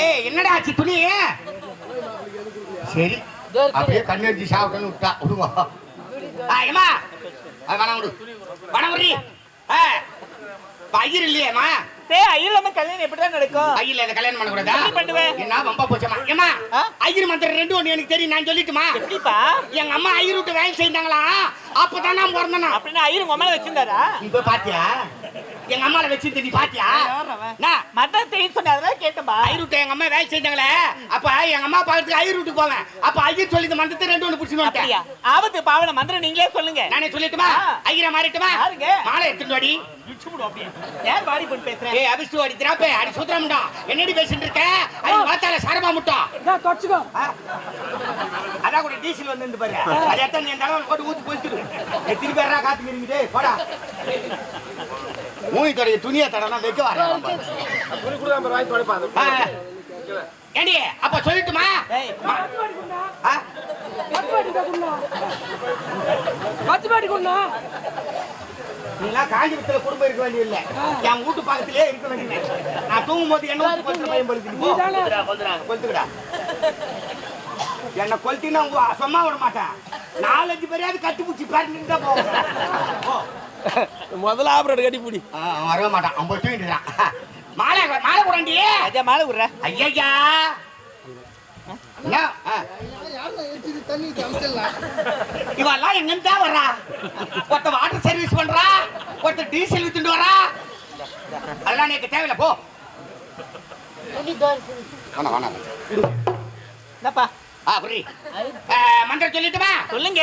ஏய் என்னடா ஆச்சு துணி? சரி அப்படியே கண்ணு வச்சு சாப்பிட்டேன்னு விட்டா விடுவா ஆ ஏமா அது வேணாம் விடு. வேணாம் விடுறி. ஆ பயிர் இல்லையேம்மா? டேய் ஐயர் நம்ம கல்யாணம் எப்படிதான் நடக்கும்? ஐயில் இதை கல்யாணம் பண்ணக்கூடாதா? எப்படி பண்ணுவேன்? என்ன வம்பா போச்சம்மா? ஏமா? ஐயர் மந்திரம் ரெண்டு ஒன்று எனக்கு தெரியும் நான் சொல்லிட்டுமா? எப்படிப்பா? எங்க அம்மா ஐயர் விட்டு வேலை செய்தாங்களா? அப்பதான் நான் பிறந்தனா? அப்படின்னா ஐயர் உங்க மேல வச்சிருந்தாரா? போய் பாத்தியா? எங்க அம்மால வச்சு நீ பாத்தியா? மத்த தெரியும் சொன்ன அதெல்லாம் கேட்டப்பா ஐயர் விட்டு எங்க அம்மா வேலை செஞ்சாங்களே அப்ப எங்க அம்மா பார்க்கறதுக்கு ஐயர் விட்டு போவேன் அப்ப ஐயர் சொல்லி இந்த மந்தத்தை ரெண்டு ஒன்று பிடிச்சு ஆபத்து பாவன மந்திரம் நீங்களே சொல்லுங்க. நானே சொல்லட்டுமா. ஐயரை மாறிட்டுமா? மாலை எடுத்துட்டு வாடி. யார் வாடி போட்டு பேசுறேன் ஏய் அபிஷ்டு வாடி திராப்பே. அடி சுத்தரம்டா என்னடி பேசிட்டு இருக்க? அது வாத்தால சாரமா முட்டோம் அதான் கூட டீசல் வந்து பாரு. அது எத்தனை நீ போட்டு ஊத்தி எத்தனை பேரா காத்துக்கிறீங்க போடா. மூணி தொடைய துணியை தடனா வைக்க வர ஏண்டி அப்ப சொல்லட்டுமா? பத்து பாட்டி கொண்டா? நீலாம் காஞ்சிபுரத்துல குடும்பம் இருக்க வேண்டிய இல்ல என் வீட்டு பக்கத்திலே இருக்க வேண்டிய நான் தூங்கும் போது என்ன ஊத்து கொளுத்துற பையன் பழுத்து போ. கொளுத்துக்கடா. என்ன கொளுத்தினா உங்க சும்மா விட மாட்டேன். நாலஞ்சு பேரையாவது கட்டி பிடிச்சி பேரண்ட் தான் போவோம் போ. முதல்ல ஆபரேட் கட்டி பிடி. வரவே மாட்டான். அவன் போய் தூங்கிட்டுறான் மாலை மாலை கூடாண்டி அஜா மாலை விடுற ஐயா. இவெல்லாம் எங்கிருந்து தான் வர்றா? ஒருத்த வாட்டர் சர்வீஸ் பண்றா ஒருத்த டீசல் வித்துட்டு வரா அதெல்லாம் எனக்கு தேவையில்ல போ. வேணாம் வேணாம் என்னப்பா? ஆ புரி. மந்திரம் சொல்லிட்டுமா? சொல்லுங்க.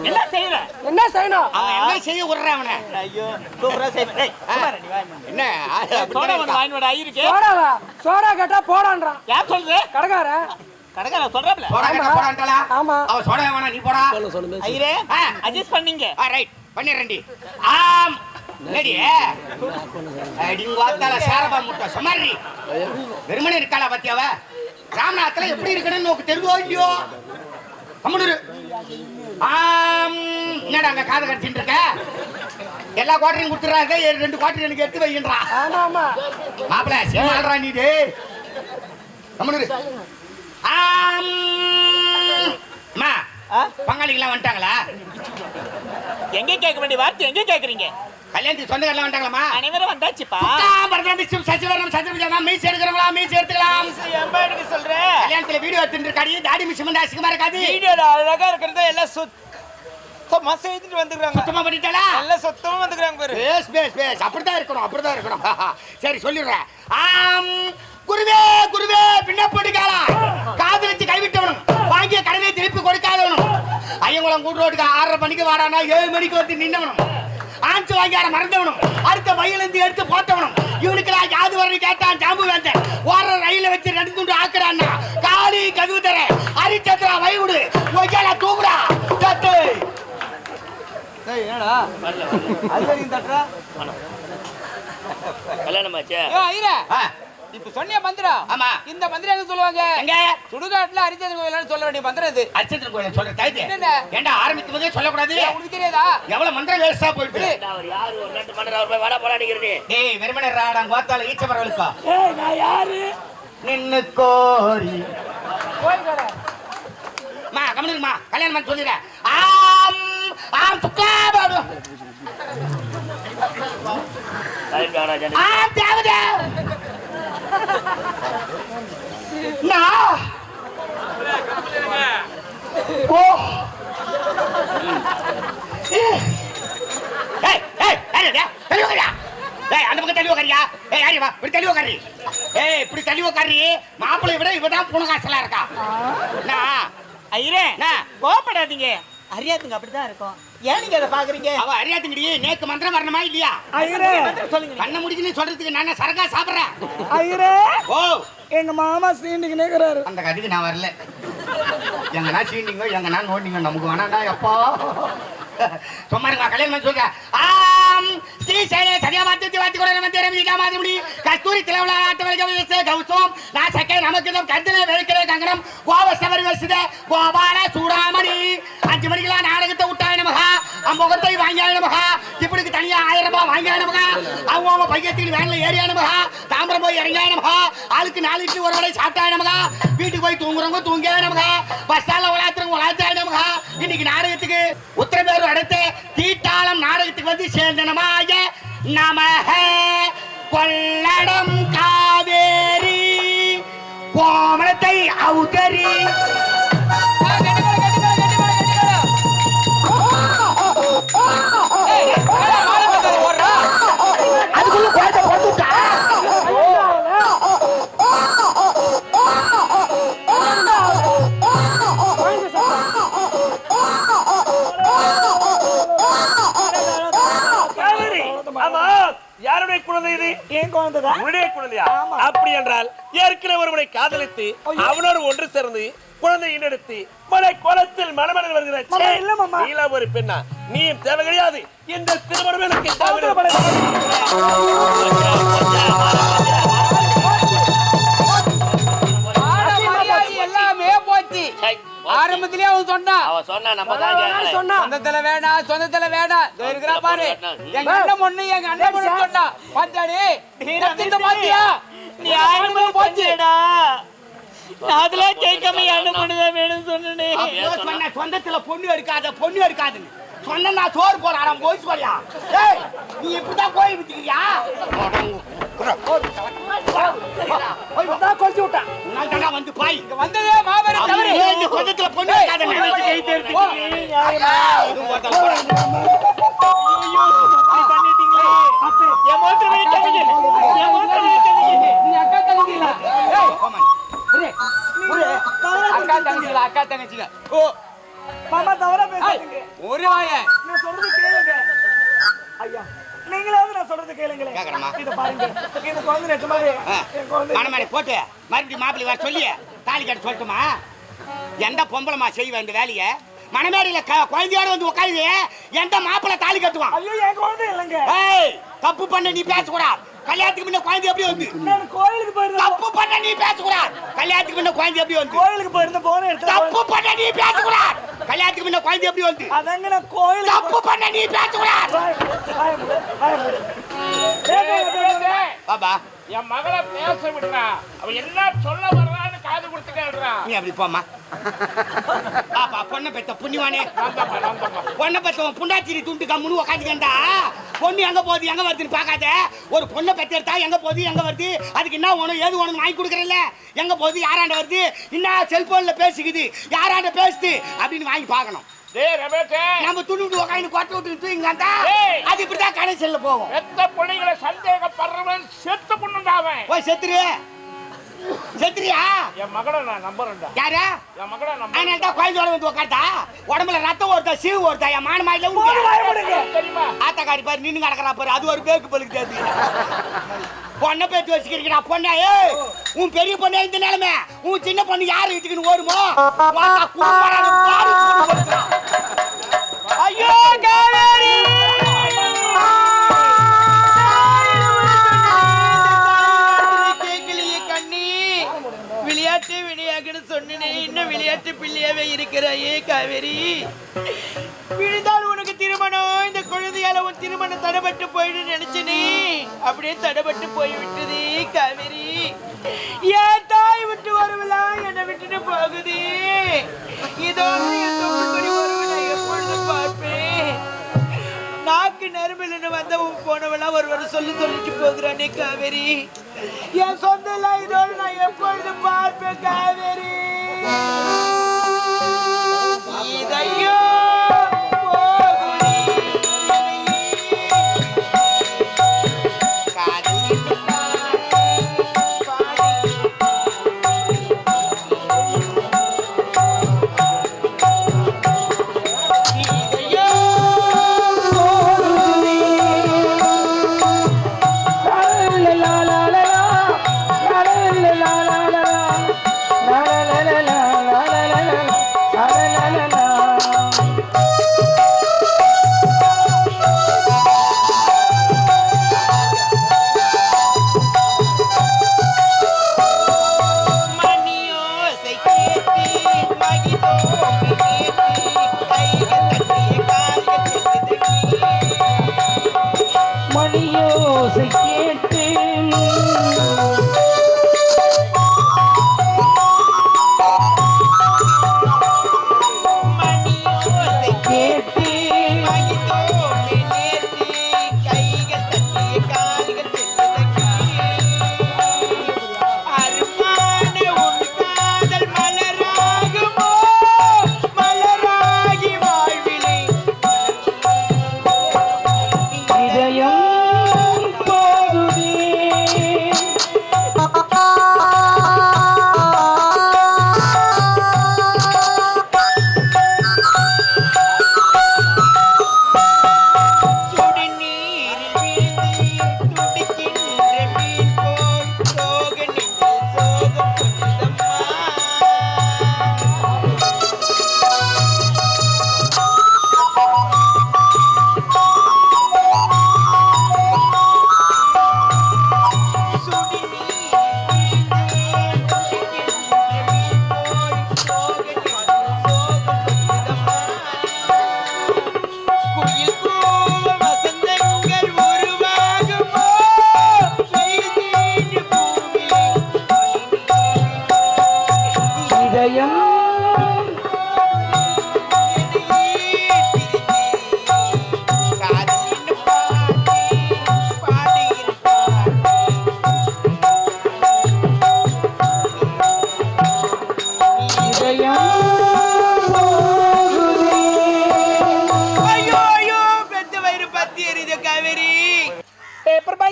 என்ன செய்யற? என்ன செய்யணும்? அவன் என்ன செய்ய விடுறான் அவனை? ஐயோ சூப்பரா என்ன? சோடா ஒன்று வாங்கி சோடாவா சோடா கேட்டா போடான்றான். யார் சொல்றது? கடைக்காரன். கடைக்கார சொல்றாப்ல? சோடா கேட்டா ஆமா. அவ சோடா வேணா நீ போடா. ஐயரே ஆ. அட்ஜஸ்ட் பண்ணீங்க. ஆ ரைட் பண்ணிடுறேன்டி. ஆம். வாத்தால சாரபா முட்டை சுமாரி வெறுமனே இருக்காளா பாத்தியாவ ராமநாதத்துல எப்படி இருக்கணும்னு உனக்கு தெரியுதோ இல்லையோ? கம்முனு ஆம் என்னடா அங்க காதை கடிச்சிட்டு இருக்க? எல்லா குவாட்டரையும் கொடுத்துறாங்க ரெண்டு குவாட்டர் எனக்கு எடுத்து வைக்கின்றான் மாப்பிள சிம்மாடுறா நீ டே கம்முனு ஆம். அம்மா ஆ? பங்காளிகளாம் வந்துட்டாங்களா? எங்க கேட்க வேண்டிய வார்த்தை? எங்க கேக்குறீங்க கல்யாணத்துக்கு சொந்தக்காரலாம் வந்துட்டாங்களாம்மா? அனைவரும் வந்தாச்சுப்பா. விஷ்ணு சசிவரம் சசிவஜமா மீசி எடுக்கிறவங்களா? மீசி எடுத்துக்கலாம். எம்பா எடுக்க சொல்ற? கல்யாணத்துல வீடியோ எடுத்துட்டு இருக்காடி தாடி மிஷம் வந்து அசிங்கமா இருக்காது. வீடியோல அழகா இருக்கிறத எல்லாம் சுத்தமா செய்துட்டு வந்துக்கிறாங்க சுத்தமா பண்ணிட்டாளா? எல்லாம் சுத்தமா வந்துக்கிறாங்க பாரு. பேஸ் பேஸ் பேஸ். அப்படிதான் இருக்கணும் அப்படிதான் இருக்கணும். சரி சொல்லிடுறேன். ஆம் குருவே குருவே பின்ன போட்டுக்காளா? காதலிச்சு கைவிட்டவனும் வாங்கிய கடனை திருப்பி கொடுக்காதவனும். ஐயங்குளம் கூட்டு ரோட்டுக்கு ஆறரை மணிக்கு வாடானா ஏழு மணிக்கு வந்து நின்னவனும். ஆஞ்சு வாங்கியார மறந்தவனும். அடுத்த வயலேந்து எடுத்து போட்டவனும். இவனுக்கெல்லாம் யாது வரணும் கேட்டான் ஜாம்பு வேந்தன். ஓர ரயில வச்சு ரெண்டு துண்டு ஆக்குறான்னா காளி கதவு தர அரிச்சந்திரா வயவுடு ஒய்யால தூங்குடா தட்டு. கல்யாணமாச்சே? ஏ, ஐயரே, ஆ, இப்ப சொன்னிய மந்திரம் ஆமா. இந்த மந்திரம் என்ன சொல்லுவாங்க? எங்க? சுடுகாட்டுல ஹரிச்சந்திர கோயில்னு சொல்ல வேண்டிய மந்திரம் இது அச்சத்திர கோயில சொல்ற தைத்து என்னென்ன? ஏண்டா ஆரம்பிக்கும் போதே சொல்லக்கூடாது? ஏ, உனக்கு தெரியாதா? எவ்வளவு மந்திரம் வேஸ்டா போயிட்டு. அவர் யாரு? ஒரு ரெண்டு மணி நேரம் போய் வட போராடிக்கிறது ஏய் வெறுமனே ராடம் கோத்தால ஈச்சமரவளுக்கா ஏய் நான் யாரு? நின்னு கோரி. கோயில்கார மா கமனுக்குமா கல்யாணம் பண்ணி சொல்லிடுறேன். ஆம் ஆம் சுக்கா பாடு ஆம் தேவதே. மாப்பிள்ளை விட இவதான் புனகாசலா இருக்கா? கோபப்படாதீங்க அறியாதுங்க அப்படிதான் இருக்கும். ஏன் நீங்க அதை பாக்குறீங்க அவ அறியாதுங்கடி நேக்கு மந்திரம் வரணுமா இல்லையா? ஐயரே! மந்திரம் சொல்லுங்க நீங்க. கண்ண முடிக்குன்னு சொல்றதுக்கு நான் என்ன சரக்கா சாப்பிடுறேன். ஐயரே! ஓ! எங்க மாமா சீண்டுக்கு நிக்கிறாரு. அந்த கதைக்கு நான் வரல. எங்கன்னா சீண்டிங்க எங்கன்னா நோண்டிங்க நமக்கு வேணாண்டா எப்பா? சும்மா இருங்க கல்யாணம் பண்ணி சொல்றேன். ஆம் ಶ್ರೀಶೈಲ ಸದ್ಯವಾದ ದಿವಾತಿಗಳ ಮಂದಿರಂ ಈಗ ಮಾದ್ರಿ ಕಸ್ತೂರಿ ತಿಲವಳ ಆಟವರಿಗೆ ಗೌಸೋಂ ನಾಸಕ್ಕೆ ನಮಕಿದಂ கந்தலே வெளுக்கிற கங்கணம். கோவ சபரி வருஷத கோபால சூடாமணி. அஞ்சு மணிக்கெல்லாம் நாடகத்தை விட்டா முகத்தை வாங்கியானமகா இப்படிக்கு தனியா ஆயிரம் ரூபாய் வாங்கியானமகா அவங்க அவங்க பையத்தில் வேன்ல ஏறியானமகா தாம்பரம் போய் இறங்கியானமகா ஆளுக்கு நாலு இட்லி ஒரு வரை சாப்பிட்டாயினமகா வீட்டுக்கு போய் தூங்குறவங்க தூங்கியானமகா பஸ் ஸ்டாண்ட்ல விளாத்துறவங்க விளாத்தாயினமகா இன்னைக்கு நாடகத்துக்கு உத்தரபேரூர் அடுத்த தீட்டாளம் நாடகத்துக்கு வந்து சேர்ந்தனமாக நமக கொள்ளடம் காவேரி கோமலத்தை அவுகரி குழந்தைதான் உன்னுடைய குழந்தையா? அப்படி என்றால் ஏற்கனவே ஒருவனை காதலித்து அவனோடு ஒன்று சேர்ந்து குழந்தை ஈண்டெடுத்து மலை கோலத்தில் மணமணல் வருகிற மாமா, ச்சே, இல்ல மாமா. நீலா ஒரு பெண்ணா? நீயும் தேவை கிடையாது. இந்த திருமணம் எனக்கு ஆரம்பத்திலே அவன் சொன்னான் அவ சொன்னா நம்ம தான். சொன்னா. சொந்தத்துல வேணாம் சொந்தத்துல இருக்கிறா பாரு. எங்க அண்ணன் பொண்ணு எங்க அண்ணன் பொண்ணு சொன்னா. பாத்தாடி இந்த பாத்தியா நீ ஆரம்பம் போச்சு. அதெல்லாம் கேட்காம என்ன பண்ணுதான் வேணும்னு சொன்னேன். சொன்ன. சொந்தத்துல பொண்ணு எடுக்காத பொண்ணு எடுக்காதுன்னு. சொன்ன நான் சோறு போறான் போய் சொல்லியா? ஏய் நீ இப்படிதான் கோயில் உன்னால்தான்டா வந்து பாய். இங்க வந்ததே மாபெரும் தவறு. ஓ மாமா தவறா பேசாதீங்க ஒரு சொல்றது கேளுங்க ஐயா நீங்களாவது நான் சொல்றது கேளுங்களே கேக்குறமா பாருங்க இந்த குழந்தை நெட்டமாவே மனமாரி போட்டு மறுபடியும் மாப்பிள்ளை வர சொல்லி தாலி கட்ட சொல்லட்டுமா எந்த பொம்பளைமா செய்வேன் இந்த வேலையை? மணமேடையில க- குழந்தையோட வந்து உட்காந்து எந்த மாப்பிள்ளை தாலி கட்டுவான்? ஐயோ என் குழந்தை இல்லைங்க. ஏய் தப்பு பண்ண நீ பேசக்கூடாது கல்யாணத்துக்கு முன்ன குழந்தை எப்படி வந்து? கோயிலுக்கு போயிருந்தேன் தப்பு பண்ண நீ பேசக்கூடாது கல்யாணத்துக்கு முன்ன குழந்தை எப்படி வந்து? கோயிலுக்கு போயிருந்த போன எடுத்து தப்பு பண்ண நீ பேசக்கூடாது கல்யாணத்துக்கு முன்ன குழந்தை எப்படி வந்து? அதங்க நான் கோயிலுக்கு தப்பு பண்ண நீ பேசக்கூடாது பாபா. என் மகளை பேச விடுறா அவ என்ன சொல்ல வர்றான்னு காது கொடுத்து கேள்றா நீ அப்படி போம்மா. பாப்பா பொண்ணை பெத்த புண்ணியவானே. பொண்ணை பெத்தவன் புண்டாச்சிரி துண்டு கம்முன்னு உக்காந்துக்கண்டா பொண்ணு எங்க போகுது எங்க வருதுன்னு பார்க்காத. ஒரு பொண்ணை பெத்தெடுத்தா எங்க போகுது எங்க வருது? அதுக்கு என்ன வேணும் ஏது வேணும் வாங்கி கொடுக்குறல்ல. எங்க போகுது யாராண்ட வருது? என்ன செல்போன்ல பேசிக்குது யாராண்ட பேசுது அப்படின்னு வாங்கி பார்க்கணும். டேய் ரமேஷே. நம்ம துணி விட்டு உக்காந்து கொட்டை விட்டு தூங்கிங்க ஏய். அது இப்படிதான் கடைசியில் போகும். பெத்த பிள்ளைகளை சந்தேகப்படுறவன் செத்து பொண்ணுண்டாவன் போய் செத்துரு. செத்துறியா என் மகளை நான் நம்புறேன்டா. யாரு? என் மகளை நம்ப அதனால தான் குழந்தையோட வந்து உடம்புல ரத்தம் ஓடுதா சீவு ஓடுதா என் மான மாயில தெரியுமா? ஆத்தக்காரி பாரு நின்னு கிடக்குறா பாரு. அது ஒரு பேக்கு பழுக்கு தேதி பொண்ணை பேத்து வச்சுக்கிறீங்கடா பொண்ணே ஏய் உன் பெரிய பொண்ணே இந்த நிலைமை? உன் சின்ன பொண்ணு யாரு வீட்டுக்குன்னு ஓடுமோ. ஐயோ காவேரி! விளையாட்டு விளையாட்டுன்னு சொன்னேனே. இன்னும் விளையாட்டு பிள்ளையாவே இருக்கிறாயே காவேரி. விழுந்தால் உனக்கு திருமணம். இந்த குழந்தையால உன் திருமணம் தடைபட்டு போயிடுன்னு நினைச்சனே. அப்படியே தடைபட்டு போய்விட்டது காவேரி. ஏன் தாய் விட்டு வருவலா என்னை விட்டுட்டு போகுது. இதோ என் பார்ப்பேன்? நாக்கு நரம்பில் வந்த போனவெல்லாம் ஒருவர் சொல்லி சொல்லிட்டு போகிறானே காவேரி. என் சொந்த இதோடு நான் எப்பொழுது பார்ப்பேன் காவேரி. இதையோ